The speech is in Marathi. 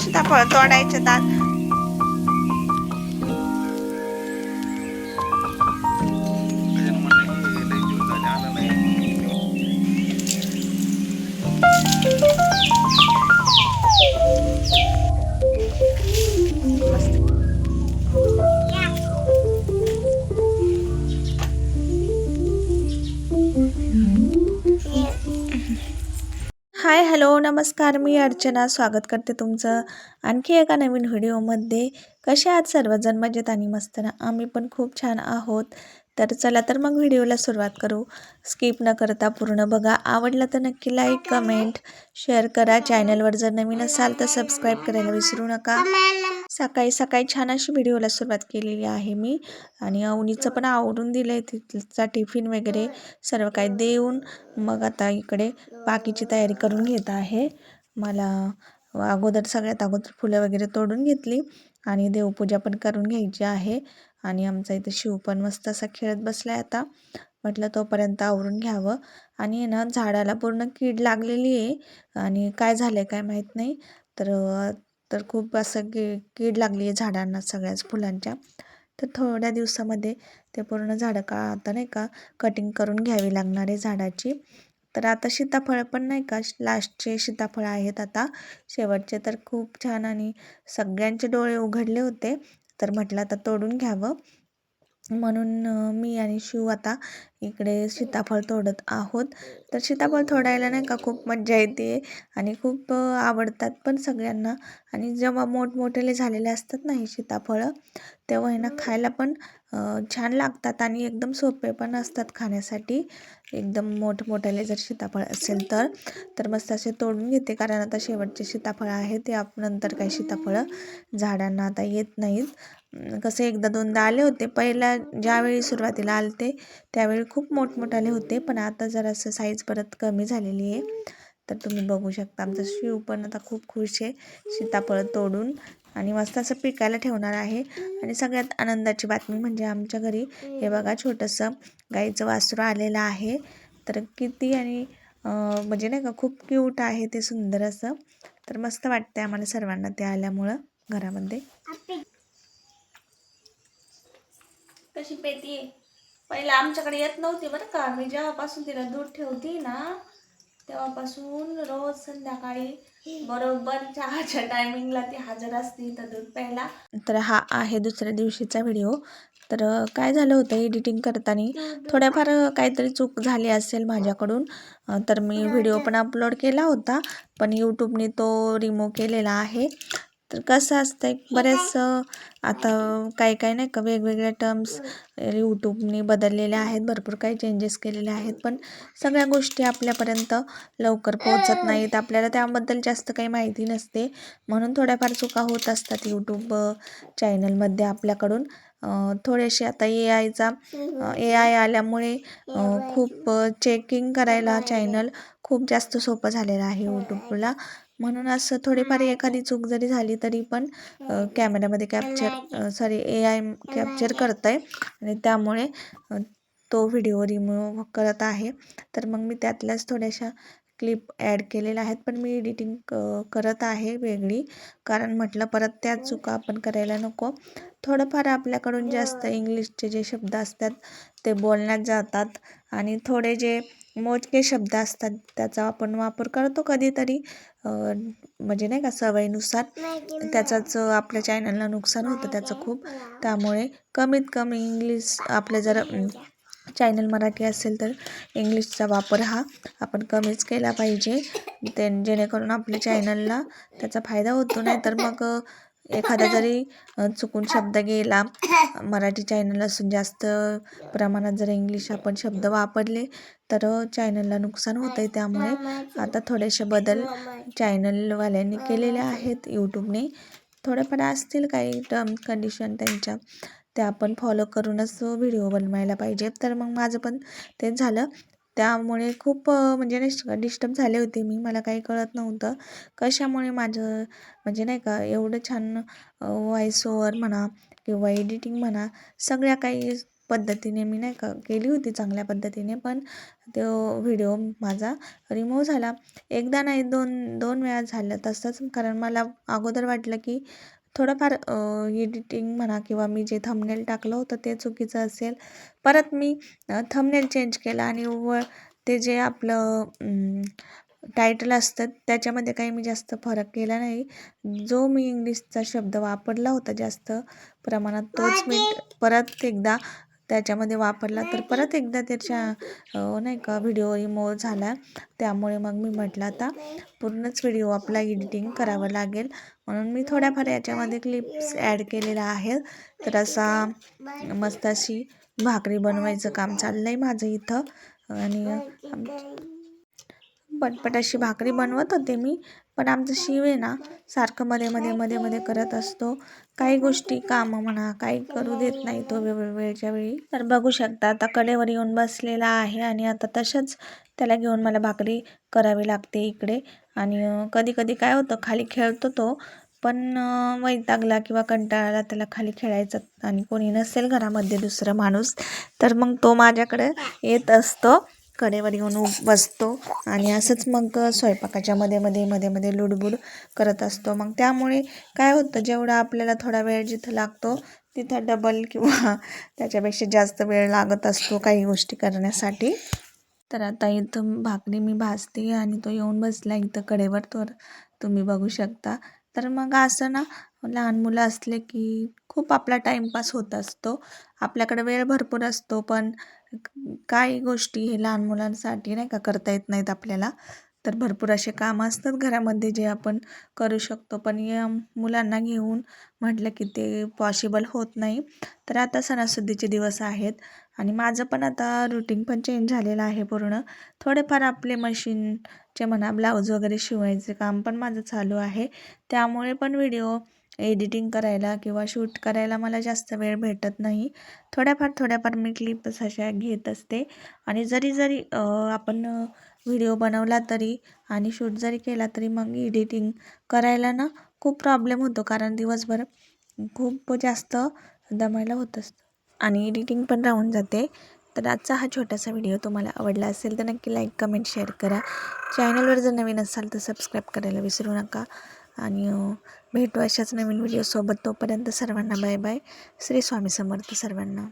सीताफळ तोडायचे दात. हाय हॅलो नमस्कार. मी अर्चना. स्वागत करते तुमचं आणखी एका नवीन व्हिडिओमध्ये. कसे आहात सर्वजण? मजेत आणि मस्त ना? आम्ही पण खूप छान आहोत. तर चला तर मग व्हिडिओला सुरुवात करू. स्किप न करता पूर्ण बघा. आवडलं तर नक्की लाईक कमेंट शेअर करा. चॅनलवर जर नवीन असाल तर सबस्क्राईब करायला विसरू नका. सकाळी सकाळी छान अशी व्हिडिओला सुरुवात केलेली आहे मी. आणि अवनीचं पण आवरून दिलं आहे तिचा टिफिन वगैरे सर्व काही देऊन मग आता इकडे बाकीची तयारी करून घेत आहे. मला अगोदर सगळ्यात अगोदर फुलं वगैरे तोडून घेतली आणि देवपूजा पण करून घ्यायची आहे. आणि आमचा इथं शिव पण मस्त असा खेळत बसला आहे आता. म्हटलं तोपर्यंत आवरून घ्यावं. आणि ना झाडाला पूर्ण कीड लागलेली आहे. आणि काय झालं आहे काय माहीत नाही. तर तर खूप असं की कीड लागली आहे झाडांना सगळ्याच फुलांच्या. तर थोड्या दिवसामध्ये ते पूर्ण झाडं का आता नाही का कटिंग करून घ्यावी लागणार आहे झाडाची. तर आता सीताफळ पण नाही का लास्टचे सीताफळ आहेत आता. शेवटचे तर खूप छान आणि सगळ्यांचे डोळे उघडले होते. तर म्हटलं आता तोडून घ्यावं. म्हणून मी आणि शिव आता इकडे सीताफळ तोडत आहोत. तर सीताफळ तोडायला नाही का खूप मज्जा येते आणि खूप आवडतात पण सगळ्यांना. आणि जेव्हा मोठमोठेले झालेले असतात ना हे सीताफळं तेव्हा ह्यांना ना खायला पण छान लागतात आणि एकदम सोपे पण असतात खाण्यासाठी. एकदम मोठमोठ्याले जर सीताफळ असेल तर तर मस्त असे तोडून घेते. कारण आता शेवटचे सीताफळ आहे ते आप नंतर काही सीताफळं झाडांना आता येत नाहीत. कसे एकदा दोनदा आले होते. पहिल्या ज्यावेळी सुरुवातीला आले ते त्यावेळी खूप मोठमोठाले होते. पण आता जरासं साईज परत कमी झालेली आहे. तर तुम्ही बघू शकता आमचा शिव पण आता खूप खुश आहे. सीताफळ तोडून आणि मस्त असं पिकायला ठेवणार आहे. आणि सगळ्यात आनंदाची बातमी म्हणजे आमच्या घरी हे बघा छोटंसं गाईचं वासरू आलेलं आहे. तर किती आणि म्हणजे नाही का खूप क्यूट आहे ते सुंदर असं. तर मस्त वाटतंय आम्हाला सर्वांना ते आल्यामुळं घरामध्ये. कशी पेती पहिला आमच्याकडे येत नव्हती बरं का. मी जेव्हापासून तिला दूध ठेवती ना तेव्हापासून रोज संध्याकाळी बरोबर चहाच्या टायमिंगला ती हजर असते इथं दूध प्यायला. तर हा आहे दुसऱ्या दिवशीचा व्हिडिओ. तर काय झालं होतं एडिटिंग करताना? थोड्याफार काहीतरी चूक झाली असेल माझ्याकडून. तर मी व्हिडिओ पण अपलोड केला होता पण यूट्यूबने तो रिमूव्ह केलेला आहे. तर कसं असतं बरेच अं, आता काही काही नाही का वेगवेगळ्या टर्म्स यूट्यूबने बदललेल्या आहेत भरपूर काही चेंजेस केलेले आहेत पण सगळ्या गोष्टी आपल्यापर्यंत लवकर पोहोचत नाहीत. आपल्याला त्याबद्दल जास्त काही माहिती नसते. म्हणून थोड्याफार चुका होत असतात यूट्यूब चॅनलमध्ये आपल्याकडून. थोडेसे आता ए आयचा ए आय आल्यामुळे खूप चेकिंग करायला चॅनल खूप जास्त सोपं झालेलं आहे यूट्यूबला म्हणून असं थोडीफार एखादी चूक जरी झाली तरी पण कॅमेऱ्यामध्ये capture sorry A I capture करत आहे आणि त्यामुळे तो व्हिडिओ रिमूव्ह करत आहे. तर मग मी त्यातल्याच थोड्याशा क्लिप ॲड केलेल्या आहेत. पण मी एडिटिंग करत आहे वेगळी. कारण म्हटलं परत त्या चुका आपण करायला नको. थोडंफार आपल्याकडून जास्त इंग्लिशचे जे शब्द असतात ते बोलण्यात जातात. आणि थोडे जे मोजके शब्द असतात त्याचा आपण वापर करतो कधीतरी. म्हणजे नाही का सवयीनुसार. त्याचाच आपल्या चॅनलला नुकसान होतं त्याचं खूप. त्यामुळे कमीत कमी इंग्लिश आपलं जर चॅनल मराठी असेल तर इंग्लिशचा वापर हा आपण कमीच केला पाहिजे. ते जेणेकरून आपल्या चॅनलला त्याचा फायदा होतो. नाही तर मग एखादा जरी चुकून शब्द गेला मराठी चॅनल असून जास्त प्रमाणात जर इंग्लिश आपण शब्द वापरले तर चॅनलला नुकसान होतं आहे त्यामुळे आता थोडेसे बदल चॅनलवाल्यांनी केलेले आहेत. यूट्यूबने थोडेफार असतील काही टर्म कंडिशन त्यांच्या. त्या आपण फॉलो करूनच व्हिडिओ बनवायला पाहिजे तर मग माझं पण तेच झालं. त्यामुळे खूप म्हणजे नाही डिस्टर्ब झाले होते मी. मला काही कळत नव्हतं. कशामुळे माझं म्हणजे नाही का एवढं छान व्हॉईस ओवर म्हणा किंवा एडिटिंग म्हणा सगळ्या काही पद्धतीने मी नाही का केली होती चांगल्या पद्धतीने. पण तो व्हिडिओ माझा रिमूव्ह झाला. एकदा नाही दोन दोन वेळा झालं तसंच. कारण मला अगोदर वाटलं की थोडंफार एडिटिंग म्हणा किंवा मी जे थंबनेल टाकलं होतं ते चुकीचं असेल. परत मी थंबनेल चेंज केला आणि व ते जे आपलं टायटल असतं त्याच्यामध्ये काही मी जास्त फरक केला नाही. जो मी इंग्लिशचा शब्द वापरला होता जास्त प्रमाणात तोच मी परत एकदा त्याच्यामध्ये वापरला तर परत एकदा त्याच्या नाही का व्हिडिओ रिमूव्ह झाला. त्यामुळे मग मी म्हटलं आता पूर्णच व्हिडिओ आपला एडिटिंग करावं लागेल. म्हणून मी थोड्याफार याच्यामध्ये क्लिप्स ॲड केलेल्या आहेत. तर असा मस्त अशी भाकरी बनवायचं काम चाललं आहे माझं इथं. आणि पटपट अशी भाकरी बनवत होते मी. पण आमचं शिव आहे ना सारखं मध्ये मध्ये मध्ये मध्ये करत असतो. काही गोष्टी कामं म्हणा काही करू देत नाही तो वेळ वेळच्या वेळी. तर बघू शकता आता कडेवर येऊन बसलेला आहे आणि आता तसंच त्याला घेऊन मला भाकरी करावी लागते इकडे. आणि कधी कधी काय होतं खाली खेळतो तो पण वैतागला किंवा कंटाळाला त्याला खाली खेळायचं आणि कोणी नसेल घरामध्ये दुसरं माणूस तर मग तो माझ्याकडे येत असतो. कडेवर येऊन बसतो आणि असंच मग स्वयंपाकाच्या मध्ये मध्ये मध्ये मध्ये लुडबुड करत असतो. मग त्यामुळे काय होतं जेवढा आपल्याला थोडा वेळ जिथं लागतो तिथं डबल किंवा त्याच्यापेक्षा जास्त वेळ लागत असतो काही गोष्टी करण्यासाठी. तर आता इथं भाकरी मी भाजते आणि तो येऊन बसला इथं कडेवर तर तुम्ही बघू शकता. तर मग असं ना लहान मुलं असले की खूप आपला टाईमपास होत असतो. आपल्याकडे वेळ भरपूर असतो पण काही गोष्टी हे लहान मुलांसाठी नाही का करता येत नाहीत आपल्याला? तर भरपूर असे कामं असतात घरामध्ये जे आपण करू शकतो. पण या मुलांना घेऊन म्हटलं की ते पॉसिबल होत नाही. तर आता सणासुदीचे दिवस आहेत आणि माझं पण आता रुटीन पण चेंज झालेलं आहे पूर्ण. थोडेफार आपले मशीनचे म्हणा ब्लाऊज वगैरे शिवायचे काम पण माझं चालू आहे. त्यामुळे पण व्हिडिओ एडिटिंग करायला किंवा शूट करायला मला जास्त वेळ भेटत नाही. थोड्याफार थोड्याफार मी क्लिप्स अशा घेत असते. आणि जरी जरी आपण व्हिडिओ बनवला तरी आणि शूट जरी केला तरी मग एडिटिंग करायला ना खूप प्रॉब्लेम होतो. कारण दिवसभर खूप जास्त दमायला होत असतं. आणि एडिटिंग पण राहून जाते. तर आजचा हा छोटासा व्हिडिओ तुम्हाला आवडला असेल तर नक्की लाईक कमेंट शेअर करा. चॅनलवर जर नवीन असाल तर सबस्क्राईब करायला विसरू नका. आणि भेटू अशाच नवीन व्हिडिओसोबत तोपर्यंत सर्वांना बाय बाय श्री स्वामी समर्थ सर्वांना.